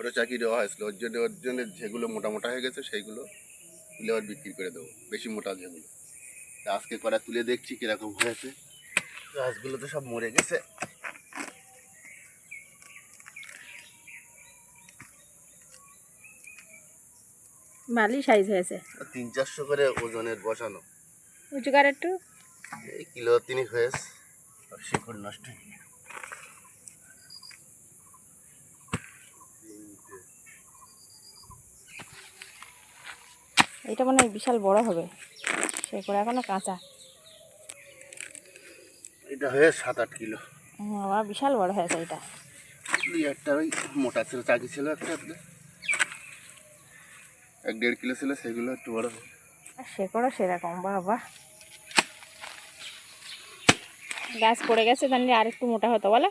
ছোটো চাকি দেওয়া হয়েছিল ওর জন্য ওর জন্য যেগুলো মোটা মোটা হয়ে গেছে সেইগুলো তুলে আবার বিক্রি করে দেবো বেশি মোটা যেগুলো। তা আজকে করা তুলে দেখছি কীরকম হয়েছে। গাছগুলো তো সব মরে গেছে। ভালোই সাইজ হয়েছে। তিন চারশো করে ওজনের বসানো। উঁচু কার একটু এই কিলো তিনিক হয়েছে। শিকড় নষ্ট হয়ে এটা মনে হয় বিশাল বড় হবে। সে করে এখনও কাঁচা। এটা হয়ে সাত আট কিলো বাবা বিশাল বড় হয়েছে এটা। দুই একটা ওই মোটা ছিল চাকি ছিল একটা। এক দেড় কিলো ছিল সেগুলো একটু বড়। আর শেকড়ও সেরকম বাবা। গাছ পড়ে গেছে তাহলে আর একটু মোটা হতো বলো।